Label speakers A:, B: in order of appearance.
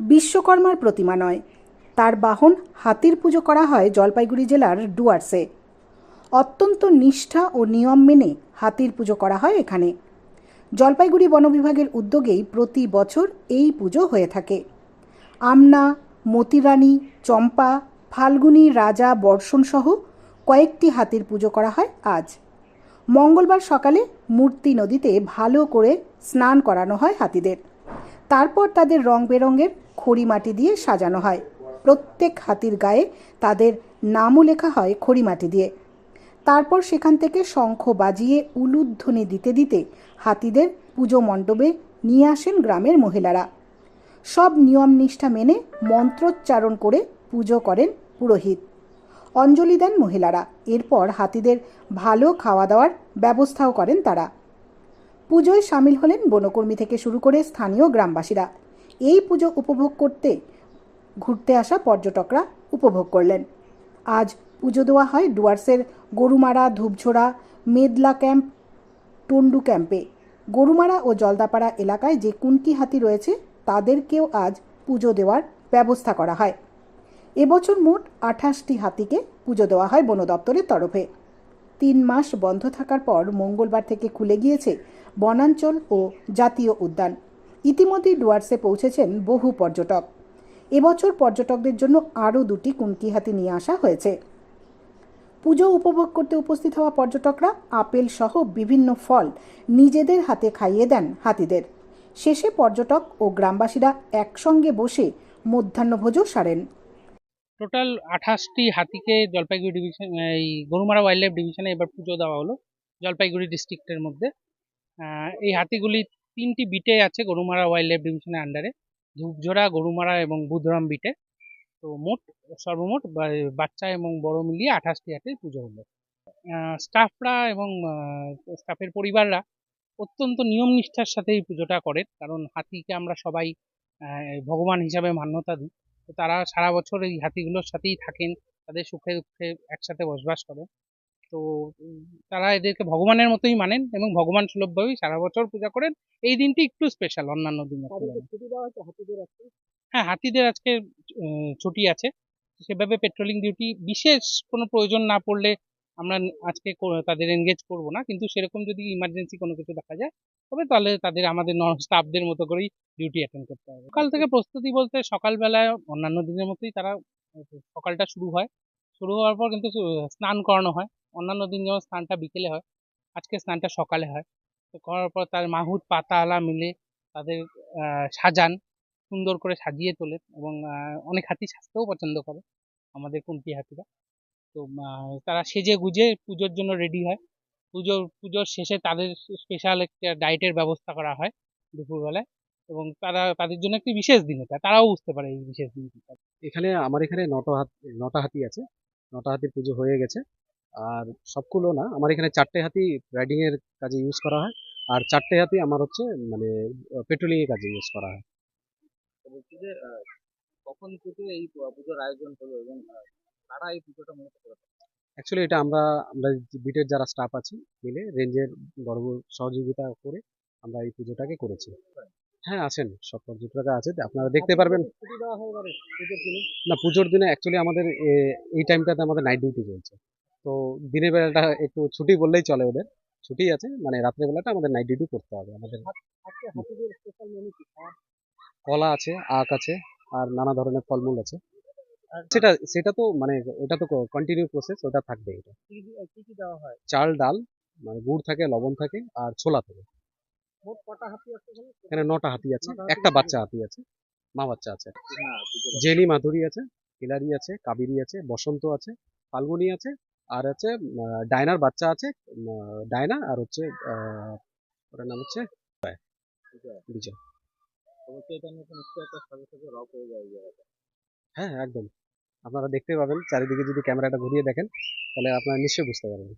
A: বিশ্বকর্মার প্রতিমা নয়। তার বাহন হাতির পুজো করা হয় জলপাইগুড়ি জেলার ডুয়ার্সে। অত্যন্ত নিষ্ঠা ও নিয়ম মেনে হাতির পুজো করা হয় এখানে। জলপাইগুড়ি বন বিভাগের উদ্যোগেই প্রতি বছর এই পুজো হয়ে থাকে। আমনা, মতিরানী, চম্পা, ফাল্গুনি, রাজা, বর্ষণ সহ কয়েকটি হাতির পুজো করা হয় আজ। মঙ্গলবার সকালে মূর্তি নদীতে ভালো করে স্নান করানো হয় হাতিদের। তারপর তাদের রং বেরঙের খড়ি মাটি দিয়ে সাজানো হয়। প্রত্যেক হাতির গায়ে তাদের নামও লেখা হয় খড়ি মাটি দিয়ে। তারপর সেখান থেকে শঙ্খ বাজিয়ে উলুধ্বনি দিতে দিতে হাতিদের পুজো মণ্ডপে নিয়ে আসেন গ্রামের মহিলারা। সব নিয়ম নিষ্ঠা মেনে মন্ত্রোচ্চারণ করে পুজো করেন পুরোহিত। অঞ্জলি দেন মহিলারা। এরপর হাতিদের ভালো খাওয়া দাওয়ার ব্যবস্থাও করেন তারা। পুজোয় সামিল হলেন বনকর্মী থেকে শুরু করে স্থানীয় গ্রামবাসীরা। এই পুজো উপভোগ করতে, ঘুরতে আসা পর্যটকরা উপভোগ করলেন। আজ পুজো দেওয়া হয় ডুয়ার্সের গরুমারা, ধূপঝোড়া, মেদলা ক্যাম্প, টন্ডু ক্যাম্পে। গরুমারা ও জলদাপাড়া এলাকায় যে কুনকি হাতি রয়েছে, তাদেরকেও আজ পুজো দেওয়ার ব্যবস্থা করা হয়। এবছর মোট আঠাশটি হাতিকে পুজো দেওয়া হয় বন দপ্তরের তরফে। তিন মাস বন্ধ থাকার পর মঙ্গলবার থেকে খুলে গিয়েছে বনাঞ্চল ও জাতীয় উদ্যান। ইতিমধ্যেই ডুয়ার্সে পৌঁছেছেন বহু পর্যটক। এবছর পর্যটকদের জন্য আরও দুটি কুনকি হাতি নিয়ে আসা হয়েছে। পুজো উপভোগ করতে উপস্থিত হওয়া পর্যটকরা আপেল সহ বিভিন্ন ফল নিজেদের হাতে খাইয়ে দেন হাতিদের। শেষে পর্যটক ও গ্রামবাসীরা একসঙ্গে বসে মধ্যাহ্নভোজও সারেন।
B: টোটাল আঠাশটি হাতিকে জলপাইগুড়ি ডিভিশন এই গরুমারা ওয়াইল্ড লাইফ ডিভিশনে এবার পুজো দেওয়া হলো জলপাইগুড়ি ডিস্ট্রিক্টের মধ্যে। এই হাতিগুলি তিনটি বিটে আছে গরুমারা ওয়াইল্ড লাইফ ডিভিশনের আন্ডারে ধূপঝোড়া, গরুমারা এবং বুধরাম বিটে। তো মোট, সর্বমোট বাচ্চা এবং বড় মিলিয়ে আঠাশটি হাতির পুজো হলো। স্টাফরা এবং স্টাফের পরিবাররা অত্যন্ত নিয়ম নিষ্ঠার সাথে এই পুজোটা করেন। কারণ হাতিকে আমরা সবাই ভগবান হিসাবে মান্যতা দিই। তারা সারা বছর এই হাতিগুলোর সাথেই থাকেন তাদের সুখে দুঃখে একসাথে বসবাস করেন। তো তারা এদেরকে ভগবানের মতোই মানেন এবং ভগবান সুলভভাবেই সারা বছর পূজা করেন। এই দিনটি একটু স্পেশাল অন্যান্য দিনের হ্যাঁ হাতিদের আজকে ছুটি আছে। সেভাবে পেট্রোলিং ডিউটি বিশেষ কোনো প্রয়োজন না পড়লে আমরা আজকে তাদের এনগেজ করব না। কিন্তু সেরকম যদি ইমার্জেন্সি কোনো কিছু দেখা যায়, তবে তাহলে তাদের আমাদের স্টাফদের মতো করেই ডিউটি অ্যাটেন্ড করতে হবে। সকাল থেকে প্রস্তুতি বলতে সকালবেলায় অন্যান্য দিনের মতোই তারা, সকালটা শুরু হয়। শুরু হওয়ার পর কিন্তু স্নান করানো হয়। অন্যান্য দিন যেমন স্নানটা বিকেলে হয়, আজকে স্নানটা সকালে হয়। তো করার পর তার মাহুত পাতা আলা মিলে তাদের সাজান, সুন্দর করে সাজিয়ে তোলে এবং অনেক হাতি সাজতেও পছন্দ করে আমাদের কুন্তি হাতিরা। তো তারা সেজে গুজে পুজোর জন্য রেডি হয়। পুজোর পুজোর শেষে তাদের স্পেশাল একটা ডায়েটের ব্যবস্থা করা হয় দুপুরবেলায় এবং তারা তাদের জন্য একটি বিশেষ দিন এটা। তারাও বুঝতে পারে এই বিশেষ দিনটি।
C: এখানে আমার এখানে নটা হাত নটা হাতি আছে। নটা হাতির পুজো হয়ে গেছে। আর সবগুলো না আমার এখানে চারটে হাতি রাইডিং এর কাজে ইউজ করা হয়। আর চারটে হাতি আমার হচ্ছে মানে পেট্রোলিং এর কাজে ইউজ করা হয়।
D: বলছি যে কখন থেকে এই পুজোর আয়োজন হলো এবং কারা এই পুজোটা মূলত করে?
C: অ্যাকচুয়ালি এটা আমরা আমরা বিটের যারা স্টাফ আছি মিলে রেঞ্জের বড় সহযোগিতা করে আমরা এই পুজোটাকে করেছি। হ্যাঁ আছেন সব পর্যটকরা আছে আপনারা দেখতে পারবেন। না পুজোর দিনে অ্যাকচুয়ালি আমাদের এই টাইমটাতে আমাদের নাইট ডিউটি চলছে। তো দিনের বেলাটা একটু ছুটি বললেই চলে ওদের। ছুটি আছে মানে রাত্রের বেলাটা আমাদের নাইট ডিউটি করতে হবে আমাদের। কলা আছে আখ আছে আর নানা ধরনের ফলমূল আছে। সেটা সেটা তো মানে ওটা তো কন্টিনিউ প্রসেস ওটা থাকবে এটা।
D: কি কি- দেওয়া হয়?
C: চাল ডাল মানে গুড় থাকে লবণ থাকে আর ছোলা থাকে? এখানে? নটা হাতি আছে একটা বাচ্চা হাতি আছে মা বাচ্চা আছে।
D: হ্যাঁ
C: জেনি মাধুরী আছে হিলারি আছে কাবেরী আছে বসন্ত আছে ফাল্গুনি আছে আর আছে ডায়নার বাচ্চা আছে ডায়না আর হচ্ছে ওটার নাম হচ্ছে বিজয়। হ্যাঁ একদম। আপনারা দেখতে পাবেন চারিদিকে যদি ক্যামেরাটা ঘুরিয়ে দেখেন তাহলে আপনারা নিশ্চয়ই বুঝতে পারবেন।